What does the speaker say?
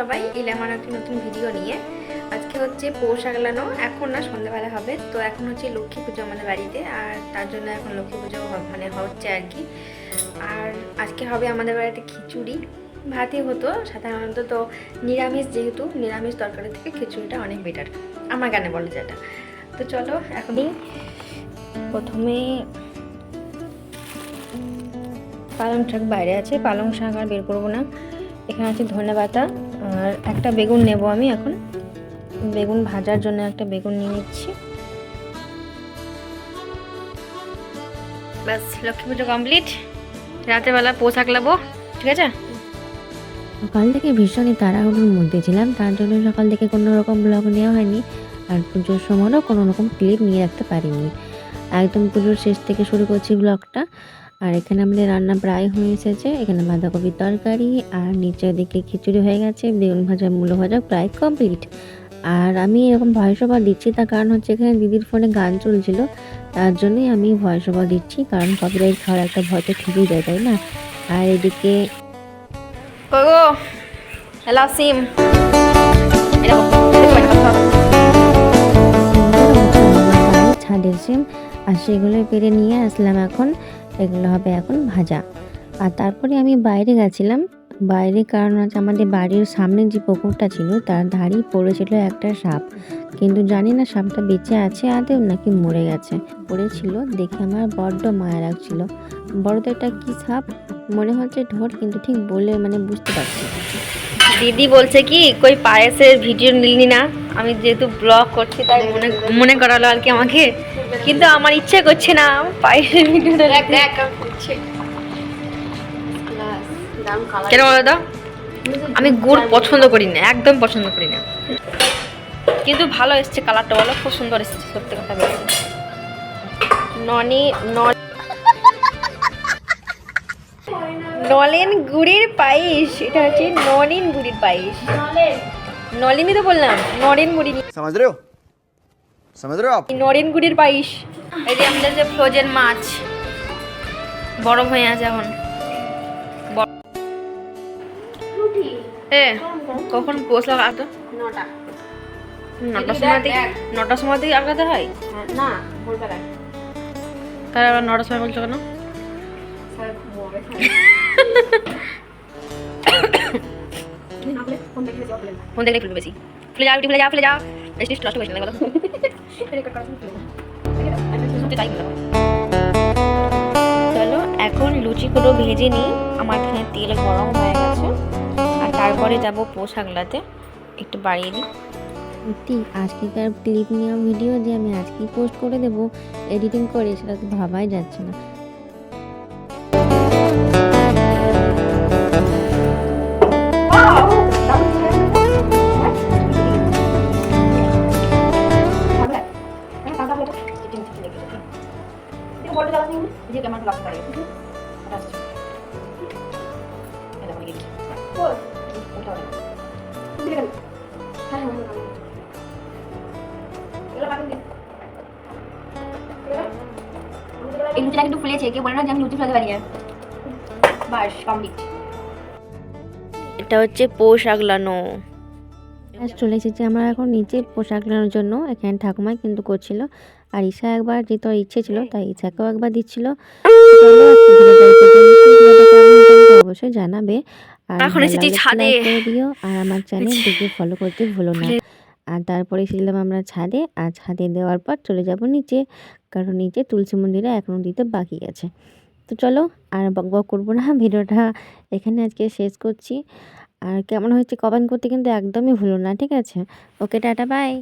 সবাই, এলে আমার একটি নতুন ভিডিও নিয়ে। আজকে হচ্ছে পৌষ আগলানো, এখন না সন্ধ্যাবেলা হবে, তো এখন হচ্ছে লক্ষ্মী পুজো আমাদের বাড়িতে, আর তার জন্য এখন লক্ষ্মী পুজো মানে হচ্ছে আর কি। আর আজকে হবে আমাদের বাড়িতে খিচুড়ি, ভাতই হতো সাধারণত, তো নিরামিষ যেহেতু, নিরামিষ তরকারি থেকে খিচুড়িটা অনেক বেটার আমার গানে বলে যেটা। তো চলো এখনই প্রথমে পালং শাক বাইরে আছে, পালং শাক আর বের করব না। এখানে আছে ধনে পাতা আর একটা বেগুন নেব আমি এখন। বেগুন ভাজার জন্য একটা বেগুন নিয়ে নিচ্ছি। ব্যাস, লক্ষ্মী পুজো কমপ্লিট। রাতেরবেলা পোশাক লাবো ঠিক আছে? সকাল থেকে ভীষণই তাড়াহুড়োর মধ্যে ছিলাম, তার জন্য সকাল থেকে কোনো রকম ব্লগ নেওয়া হয়নি আর পুজোর সময়ও কোনো রকম ক্লিপ নিয়ে রাখতে পারিনি। একদম পুজোর শেষ থেকে শুরু করছি ব্লগটা আর এখানে আমাদের রান্না প্রায় হয়ে এসেছে। এখানে বাঁধাকপির তরকারি আর নিচের দিকে খিচুড়ি হয়ে গেছে বেগুন ভাজা মূলো ভাজা প্রায় কমপ্লিট। আর আমি এরকম ভয়েস ওভার দিচ্ছি তার কারণ হচ্ছে এখানে দিদির ফোনে গান চলছিল তার জন্যই আমি ভয়েস ওভার দিচ্ছি কারণ কপিরাইট খাওয়ার একটা ভয় তো থেকেই যায় তাই না? আর এদিকে হ্যালো সিম। ছাদের সিম আর সেগুলো পেরে নিয়ে আসলাম এখন। এগুলো হবে এখন ভাজা। আর তারপরে আমি বাইরে গেছিলাম। বাইরে কারণ হচ্ছে আমাদের বাড়ির সামনে যে পুকুরটা ছিল, তার ধারেই পড়েছিল একটা সাপ। কিন্তু জানি না সাপটা বেঁচে আছে আদেও নাকি মরে গেছে। পড়েছিল দেখে আমার বড্ড মায়া লাগছিল। বড় এটা কি সাপ? মনে হচ্ছে ঢোর কিন্তু ঠিক বলে মানে বুঝতে পারছি দিদি বলছে কি, কই পায়েসের ভিডিও নিলি না? আমি যেহেতু ব্লগ করছি, তাই মনে মনে করালো আর কি আমাকে। কিন্তু আমার ইচ্ছে করছে না পায়ের ভিডিওটা কেন বলো আমি গুড় পছন্দ করি না একদম পছন্দ করি না। কিন্তু ভালো এসছে কালারটা বলো খুব সুন্দর এসছে সত্যি কথা বলছে ননি নন নলেন গুড়ির পায়েস এটা হচ্ছে নলেন গুড়ির পায়েস। নলেনই তো বললাম নরেন গুড়ি সমাজ রে समझ रहे हो आप নরেন গুড়ির পায়েস এই যে আমাদের যে ফ্রোজেন মাছ গরম হয়ে আছে এখন ব- এ কখন পৌঁছলাম আগে নটা নটার সময় থেকে নটার সময় থেকে আগাতে হয় না ভোরবেলায় তার আবার নটার সময় বলছো কেন স্যার ঘুমোবে না হলে ফোন দেখলে জব লেন ফোন দেখলে ফুলবে বেশি ফুলে যাও ফুলে যাও ফুলে যাও বেশি নষ্ট করছি না বলো চলো, এখন লুচিগুলো ভেজে নিই। আমার এখানে তেল গরম হয়ে গেছে। আর তারপরে যাব পোশাকলাতে একটু বাড়িয়ে দিই। সত্যি, আজকেকার ক্লিপ নেওয়া ভিডিও যে আমি আজকেই পোস্ট করে দেব এডিটিং করে, সেটা তো ভাবাই যাচ্ছে না। এই লুচিটা কিন্তু ফুলেছে কেউ বলে না যে আমি লুচি ফেলতে পারি না। বাস কমপ্লিট এটা হচ্ছে পোশাক আজ চলে এসেছি। আমরা এখন নিচে পোশাক নেওয়ার জন্য। এখানে ঠাকুমাই কিন্তু করছিল। আর ঈশা একবার যেহেতু ওর ইচ্ছে ছিল তাই ঈশাকেও একবার দিচ্ছিল। অবশ্যই জানাবে। আর করে দিও আর আমার চ্যানেলটিকে ফলো করতে ভুলো না। আর তারপরে এসেছিলাম আমরা ছাদে। আর ছাদে দেওয়ার পর চলে যাব নিচে কারণ নিচে তুলসী মন্দিরে এখনও দিতে বাকি আছে। তো চলো আর বক বক করব না ভিডিওটা এখানে আজকে শেষ করছি। আর কেমন হয়েছে কমেন্ট করতে কিন্তু একদমই ভুলো না ঠিক আছে? ওকে টাটা বাই